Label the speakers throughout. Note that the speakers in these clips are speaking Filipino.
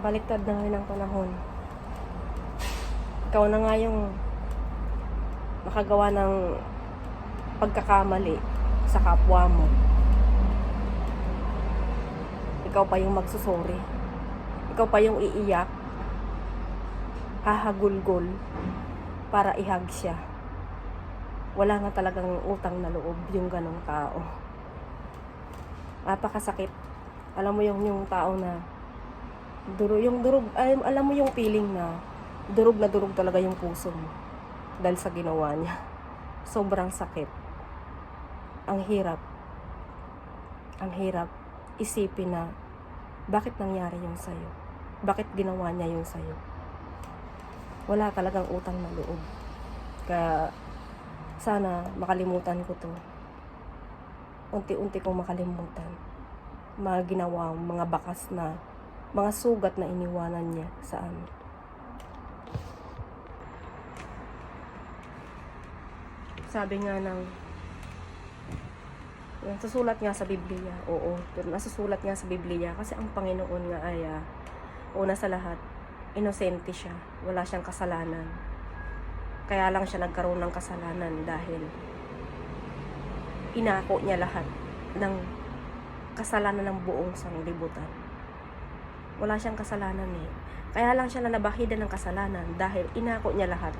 Speaker 1: baliktad na ngayon ang panahon. Ikaw na nga yung makagawa ng pagkakamali sa kapwa mo. Ikaw pa yung magsusori. Ikaw pa yung iiyak. Hahagulgol para ihag siya. Wala nga talagang utang na loob yung ganong tao. Napakasakit. Alam mo yung yung tao na duro yung durog ay, alam mo yung feeling na durog na durog talaga yung puso mo dahil sa ginawa niya. Sobrang sakit. Ang hirap. Ang hirap isipin na bakit nangyari yung sa'yo? Bakit ginawa niya yung sa'yo? Wala talagang utang na loob. Kaya sana makalimutan ko to. Unti-unti kong makalimutan. Mga ginawa, mga bakas na, mga sugat na iniwanan niya sa amin. Sabi nga ng yan, susulat nga sa Biblia, oo. Pero nasusulat nga sa Biblia kasi ang Panginoon nga ay ah, una sa lahat, inosente siya. Wala siyang kasalanan. Kaya lang siya nagkaroon ng kasalanan dahil inako niya lahat ng kasalanan ng buong sanglibutan. Wala siyang kasalanan eh. Kaya lang siya na nabahidan ng kasalanan dahil inako niya lahat.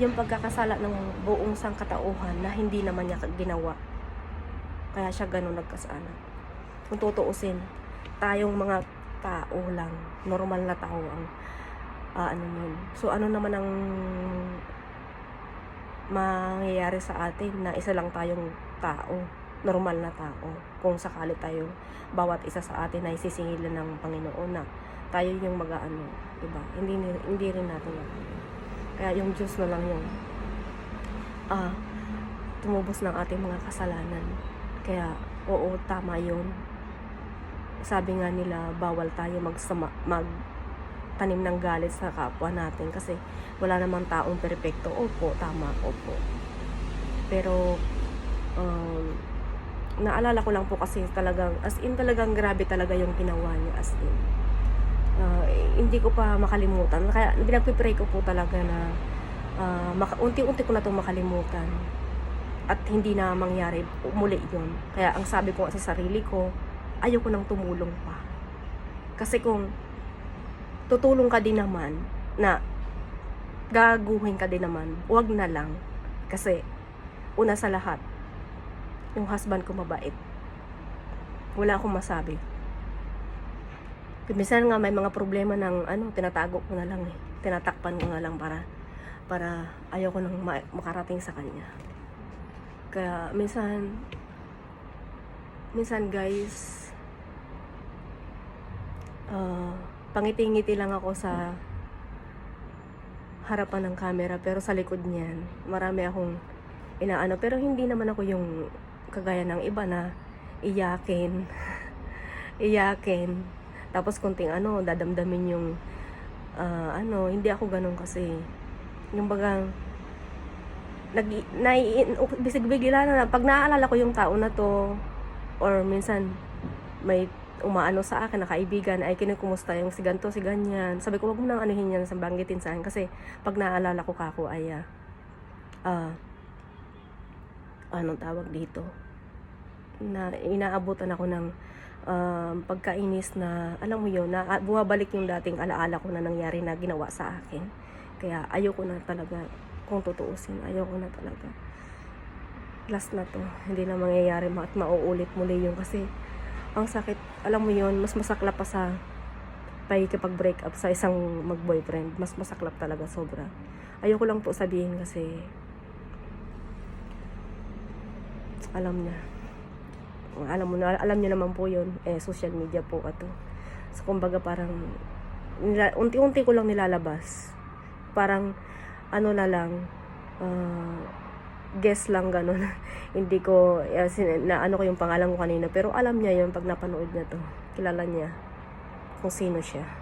Speaker 1: Yung pagkakasala ng buong sangkatauhan na hindi naman niya ginawa. Kaya siya ganun nagkasala. Kung tutuusin, tayong mga tao lang, normal na tao ang ah, ano nun. So ano naman ang mangyayari sa atin na isa lang tayong tao, normal na tao. Kung sakali tayo, bawat isa sa atin ay sisingilan ng Panginoon na tayo yung mag-ano, diba? Hindi, hindi rin natin nakaya. Kaya yung Diyos na lang yung ah, tumubos ng ating mga kasalanan. Kaya, oo, tama yun. Sabi nga nila, bawal tayo magsama, mag tanim ng galit sa kapwa natin kasi wala namang taong perpekto. Opo, tama, opo. Pero, um, naalala ko lang po kasi talagang, as in talagang grabe talaga yung ginawa niya, as in. Ah, hindi ko pa makalimutan. Kaya pinagpipray ko po talaga na maka, unti-unti ko na itong makalimutan. At hindi na mangyari muli yun. Kaya ang sabi ko sa sarili ko, ayoko nang tumulong pa. Kasi kung tutulong ka din naman na gaguhin ka din naman, wag na lang. Kasi una sa lahat, yung husband ko mabait. Wala akong masabi. Minsan nga may mga problema ng ano, tinatago ko na lang eh. Tinatakpan ko na lang para para ayoko nang ma- makarating sa kanya. Kaya minsan minsan guys ah, pangiti-ngiti lang ako sa harapan ng camera pero sa likod niyan marami akong inaano pero hindi naman ako yung kagaya ng iba na iyakin iyakin. Tapos kunting ano dadamdamin yung ah, ano hindi ako ganun kasi. Yung bagang nag nai bisig bigla na pag naaalala ko yung tao na to or minsan may umaano sa akin na kaibigan ay kinukumusta yung si ganto si ganyan. Sabi ko wag mo nang anuhin yan sa banggitin sa akin. Kasi pag naaalala ko kako ay ah ah, anong tawag dito na inaabutan ako ng um, pagkainis na alam mo yun na ah, bumabalik yung dating alaala ko na nangyari na ginawa sa akin. Kaya ayoko na talaga kung tutuusin ayoko na talaga. Last na to hindi na mangyayari ma- at mauulit muli yung kasi ang sakit alam mo yun mas masaklap pa sa pakikipag break up sa isang mag-boyfriend. Mas masaklap talaga sobra. Ayoko lang po sabihin kasi alam niya. Alam mo na alam niyo naman po yun. Eh social media po ato. So kumbaga parang unti-unti ko lang nilalabas. Parang ano na lang ah, guess lang ganun. Hindi ko eh, sin- na ano ko yung pangalan ko kanina. Pero alam niya yun pag napanood niya to. Kilala niya kung sino siya